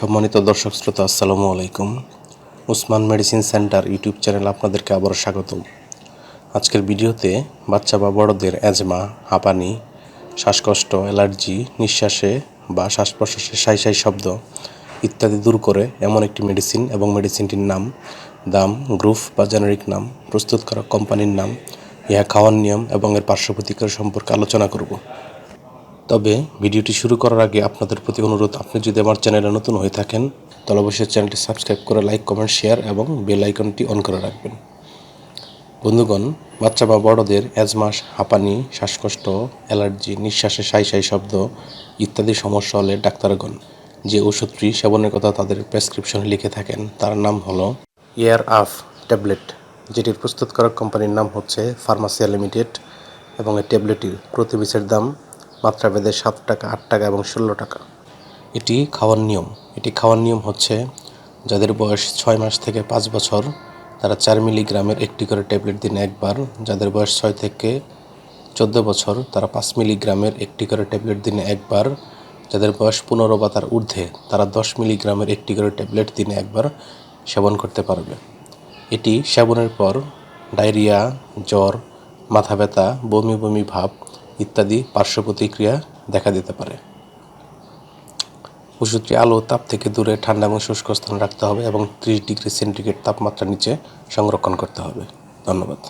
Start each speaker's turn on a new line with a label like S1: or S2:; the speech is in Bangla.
S1: সম্মানিত দর্শক শ্রোতা, আসসালামু আলাইকুম। Usman medicine centre YouTube channel আপনাদেরকে আবারও স্বাগতম। আজকের ভিডিওতে বাচ্চা বা বড়দের অ্যাজমা হাঁপানি, শ্বাসকষ্ট, অ্যালার্জি, নিঃশ্বাসে বা শ্বাস প্রশ্বাসে সাই সাই শব্দ ইত্যাদি দূর করে এমন একটি মেডিসিন এবং মেডিসিনটির নাম, দাম গ্রুপ বা জেনারিক নাম, প্রস্তুতকারক কোম্পানির নাম, ইহা খাওয়ার নিয়ম এবং এর পার্শ্ব প্রতিক্রিয়া সম্পর্কে আলোচনা করব। তবে ভিডিওটি শুরু করার আগে আপনাদের প্রতি অনুরোধ, আপনি যদি আমার চ্যানেলে নতুন হয়ে থাকেন, তাহলে অবশ্যই চ্যানেলটি সাবস্ক্রাইব করে লাইক, কমেন্ট, শেয়ার এবং বেল আইকনটি অন করে রাখবেন। বন্ধুগণ, বাচ্চা বা বড়দের অ্যাজমাস হাঁপানি, শ্বাসকষ্ট, অ্যালার্জি নিঃশ্বাসে সাই সাই শব্দ ইত্যাদি সমস্যা হলে ডাক্তারগণ যে ওষুধটি সেবনের কথা তাদের প্রেসক্রিপশনে লিখে থাকেন, তার নাম হলো এয়ার আফ ট্যাবলেট যেটির প্রস্তুতকারক কোম্পানির নাম হচ্ছে ফার্মাসিয়া লিমিটেড এবং এই ট্যাবলেটটির প্রতি পিসের দাম মাত্রাভেদে সাত টাকা, আট টাকা এবং ষোলো টাকা। এটি খাওয়ার নিয়ম। এটি খাওয়ার নিয়ম হচ্ছে যাদের বয়স ছয় মাস থেকে পাঁচ বছর, তারা চার মিলিগ্রামের একটি করে ট্যাবলেট দিনে একবার। যাদের বয়স ছয় থেকে চোদ্দ বছর, তারা পাঁচ মিলিগ্রামের একটি করে ট্যাবলেট দিনে একবার। যাদের বয়স পনেরো বা তার ঊর্ধ্বে, তারা দশ মিলিগ্রামের একটি করে ট্যাবলেট দিনে একবার সেবন করতে পারবে। এটি সেবনের পর ডায়রিয়া, জ্বর, মাথা ব্যথা, বমি বমি ভাব ইত্যাদি পার্শ্ব প্রতিক্রিয়া দেখা দিতে পারে। ওষুধটি আলো তাপ থেকে দূরে ঠান্ডা এবং শুষ্ক স্থানে রাখতে হবে এবং ত্রিশ ডিগ্রি সেন্টিগ্রেড তাপমাত্রা নিচে সংরক্ষণ করতে হবে। ধন্যবাদ।